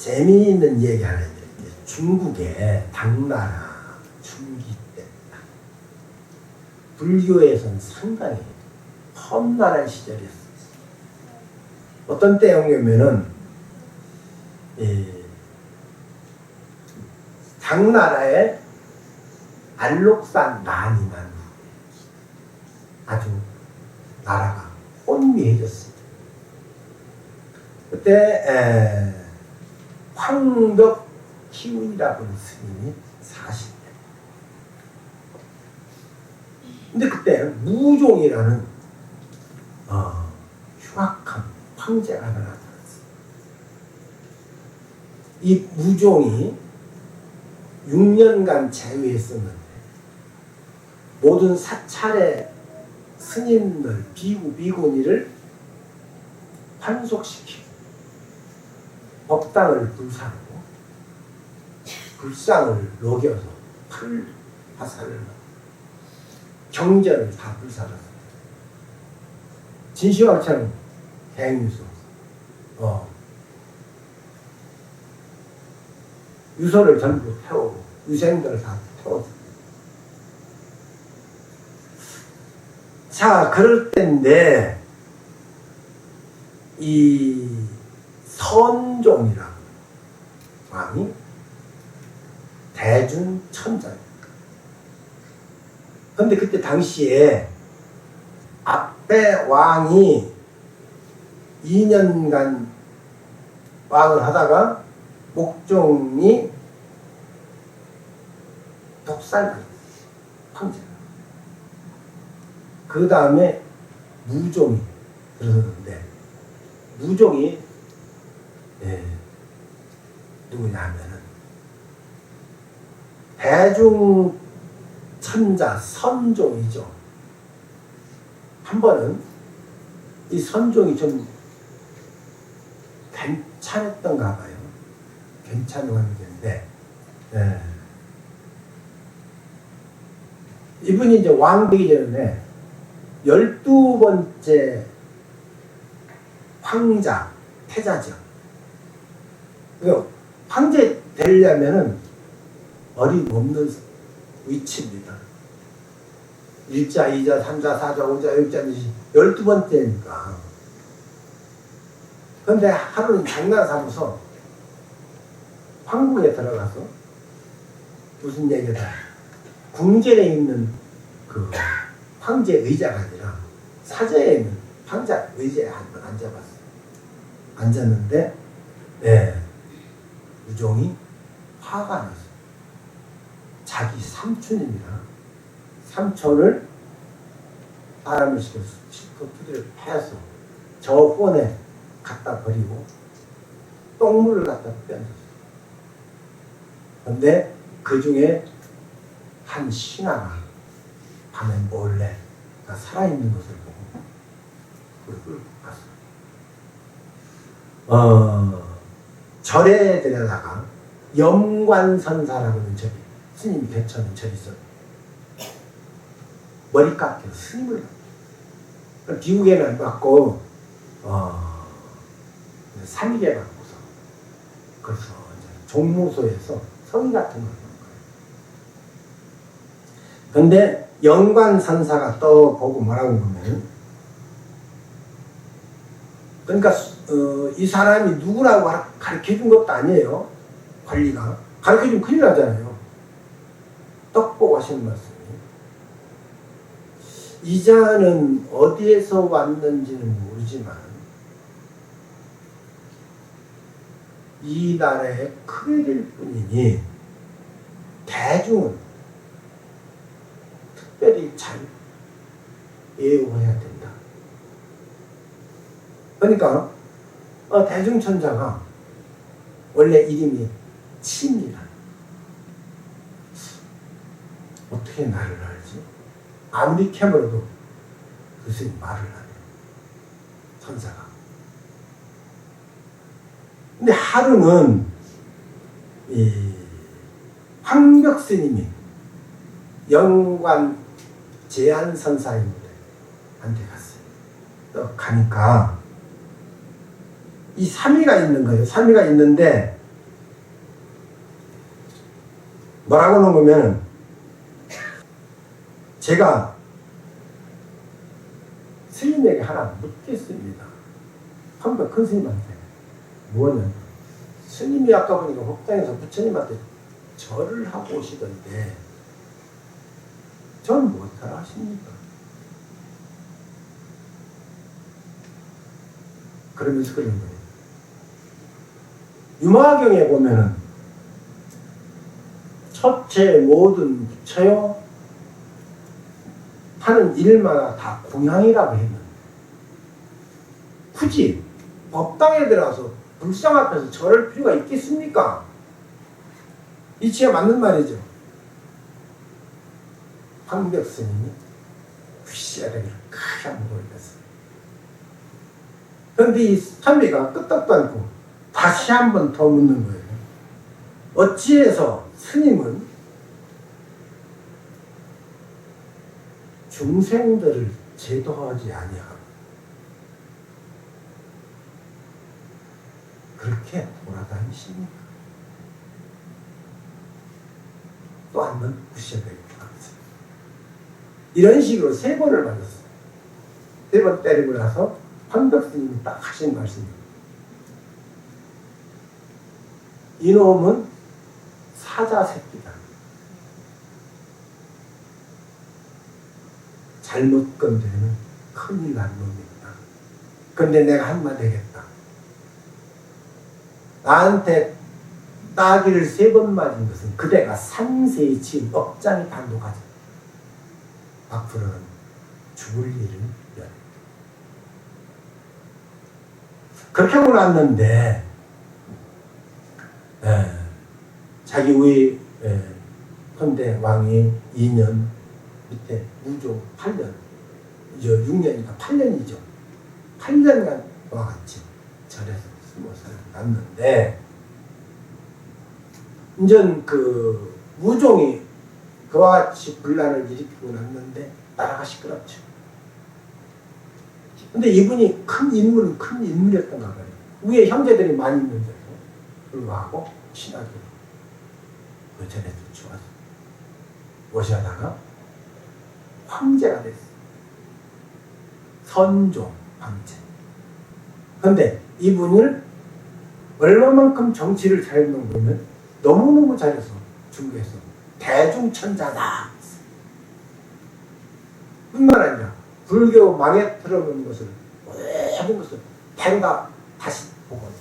재미있는 얘기 하나 해드릴게요. 중국의 당나라 중기 때 불교에선 상당히 험난한 시절이었어요. 어떤 때였냐면은 이 당나라의 안록산 난이 난 후에 아주 나라가 혼미해졌습니다. 그때 에, 황덕 키운이라고 하는 스님이 사신대. 근데 그때 무종이라는 어, 흉악한 황제가 하나 나타났어요. 이 무종이 6년간 재위했었는데 모든 사찰의 스님들 비구 비구니를 환속시키고 법당을 불사르고 불상을 녹여서 풀 넣고 경전을 다 불사랐어요. 진시황처럼 대행유소 어, 유서를 전부 태우고 유생들을 다 태웠어요. 자, 그럴 때인데 이 선종이라고 왕이 대중천자입니다. 근데 그때 당시에 앞에 왕이 2년간 왕을 하다가 목종이 독살당했어요. 황제가. 그 다음에 무종이 들어섰는데 무종이 예, 누구냐 하면은 대중 천자 선종이죠. 한 번은 이 선종이 좀 괜찮았던가 봐요. 괜찮은 관계인데 예. 이분이 이제 왕 되기 전에 열두 번째 황자 태자죠. 그 황제 되려면은 어림없는 위치입니다. 1자, 2자, 3자, 4자, 5자, 6자, 열두 번째니까. 근데 하루는 장난 삼아서 황궁에 들어가서 무슨 얘기다. 궁전에 있는 그 황제 의자가 아니라 사저에 있는 황자 의자에 한 번 앉아봤어요. 앉았는데, 예, 우종이 화가 났어요. 자기 삼촌입니다. 삼촌을 사람을 시켜서 실컷 두드려 패서 저 혼에 갖다 버리고 똥물을 갖다 빼앗았어요. 근데 그 중에 한 신하가 밤에 몰래 살아있는 것을 보고 그걸 끌고 갔어요. 어, 절에 들여다가 염관선사라고 하는 절이 스님이 개천은 절이 있어요. 머리 깎여 스님을 미국에는 안 받고 어, 삼일에 받고서 그래서 종무소에서 성의 같은 걸. 근데 영관선사가 또 보고 뭐라고 보면 그러니까 어, 이 사람이 누구라고 가르쳐 준 것도 아니에요. 관리가 가르쳐 주면 큰일 나잖아요. 떡 보고 하시는 말씀이 이자는 어디에서 왔는지는 모르지만 이 나라의 크게될 뿐이니 대중은 특별히 잘 예우해야 된다. 그러니까 어, 대중천자가 원래 이름이 치입니다. 어떻게 나를 알지? 아무리 캐물어도 그것이 말을 안 해요. 천사가. 근데 하루는 이 황벽 스님이 영관 제한 선사인데 한테 갔어요. 또 가니까 이 삼위가 있는 거예요. 삼위가 있는데 뭐라고 하는 거면 제가 스님에게 하나 묻겠습니다. 한번 큰 스님한테 뭐냐? 스님이 아까 보니까 법당에서 부처님한테 절을 하고 오시던데 전 못하라 하십니까? 그러면서 그런 거예요. 유마경에 보면은 첫째 모든 부처요 하는 일마다 다 공양이라고 했는데 굳이 법당에 들어가서 불상 앞에서 절할 필요가 있겠습니까? 이치에 맞는 말이죠. 황벽 스님이 휘시아르기를 크게 한번 보여줬어요. 그런데 이 참비가 끄떡도 않고 다시 한 번 더 묻는 거예요. 어찌해서 스님은 중생들을 제도하지 아니하고 그렇게 돌아다니십니까? 또 한번 부셔야 되겠다. 이런 식으로 세 번을 맞았어요. 세 번 때리고 나서 황덕 스님이 딱 하신 말씀이 이놈은 사자 새끼다. 잘못 건드리면 큰일 난 놈이다. 근데 내가 한마디 하겠다. 나한테 따기를 세 번 맞은 것은 그대가 친 업장이 단독하지. 앞으로는 죽을 일은 연. 그렇게 났는데, 에, 자기 우리 에, 현대 왕이 2년 밑에 무조 8년, 이제 6년이니까 8년이죠. 8년간 와 같이 절에서 숨어서 났는데, 이제 그 무종이 그와 같이 분란을 일으키고 났는데 나라가 시끄럽죠. 근데 이분이 큰 인물은 큰 인물이었던가 봐요. 위에 형제들이 많이 있는데도 불구하고 친하게 그 전에도 좋았어. 모시다가 황제가 됐어. 선종 황제. 근데 이분을 얼마만큼 정치를 잘했는 보면 너무너무 잘해서 중국에서 대중천자다. 뿐만 아니라 불교 들어온 것을 모든 것을 대가 다시 복원했어.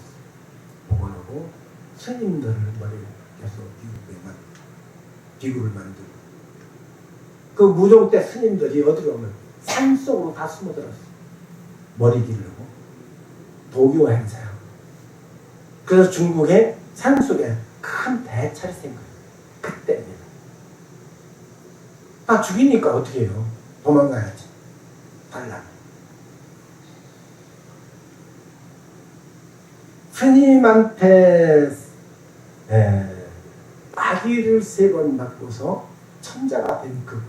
복원하고 스님들을 머리에 계속 비구에만 비구를 만들고 그 무종 때 스님들이 어디로 오면 산 속으로 다 숨어들었어. 머리 기르고 도교 행사하고 그래서 중국의 산 속에 큰 대찰이 생겨요. 그때입니다. 다 죽이니까 어떻게 해요? 도망가야지. 반란. 스님한테 에, 아기를 세 번 낳고서 천자가 된 그분.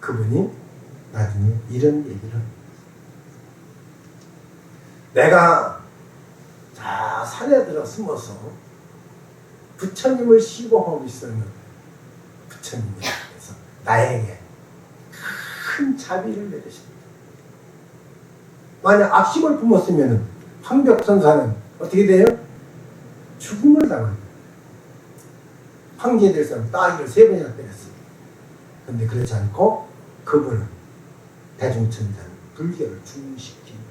그분이 나중에 이런 얘기를 합니다. 내가 자 산에 들어 숨어서 부처님을 시공하고 있었는데 부처님께서 나에게 큰 자비를 내리십니다. 만약 악심을 품었으면 황벽선사는 어떻게 돼요? 죽음을 당합니다. 황제될 사람 따기를 세 번이나 때렸습니다. 근데 그렇지 않고 그분은 대중천자는 불교를 분입니다.